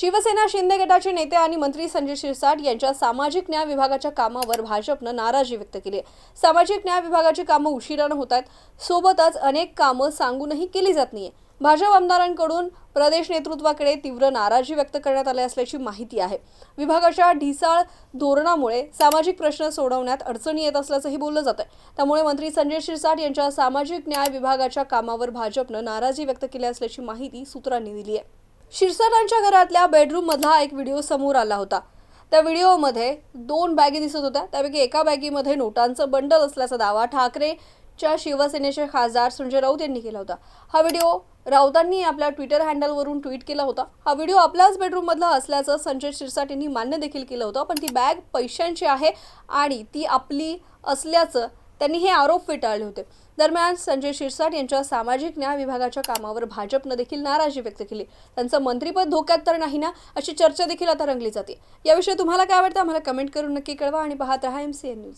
शिवसेना शिंदे गटाचे नेते आणि मंत्री संजय शिरसाट यांच्या सामाजिक न्याय विभागाच्या कामावर भाजपनं नाराजी व्यक्त केली आहे. सामाजिक न्याय विभागाची कामं उशिरानं होत आहेत. सोबतच अनेक कामं सांगूनही केली जात नाहीये. भाजप आमदारांकडून प्रदेश नेतृत्वाकडे तीव्र नाराजी व्यक्त करण्यात आली असल्याची माहिती आहे. विभागाच्या ढिसाळ धोरणामुळे सामाजिक प्रश्न सोडवण्यात अडचणी येत असल्याचंही बोललं जातं त्यामुळे मंत्री संजय शिरसाट यांच्या सामाजिक न्याय विभागाच्या कामावर भाजपनं नाराजी व्यक्त केली असल्याची माहिती सूत्रांनी दिली आहे. शिरसाटांच्या घरातल्या बेडरूममधला एक व्हिडिओ समोर आला होता. त्या व्हिडिओमध्ये दोन बॅगी दिसत होत्या. त्यापैकी एका बॅगीमध्ये नोटांचं बंडल असल्याचा दावा ठाकरेच्या शिवसेनेचे खासदार संजय राऊत यांनी केला होता. हा व्हिडिओ राऊतांनी आपल्या ट्विटर हँडलवरून ट्विट केला होता. हा व्हिडिओ आपल्याच बेडरूममधला असल्याचं संजय शिरसाट यांनी मान्य देखील केलं होतं. पण ती बॅग पैशांची आहे आणि ती आपली असल्याचं त्यांनी हे आरोप फेटाळले होते. दरम्यान संजय शिरसाट यांच्या सामाजिक न्याय विभागाच्या कामावर भाजपनं देखील नाराजी व्यक्त केली. त्यांचं मंत्रीपद धोक्यात तर नाही ना अशी चर्चा देखील आता रंगली जाते. याविषयी तुम्हाला काय वाटतं आम्हाला कमेंट करून नक्की कळवा आणि पाहत रहा एम सी एन न्यूज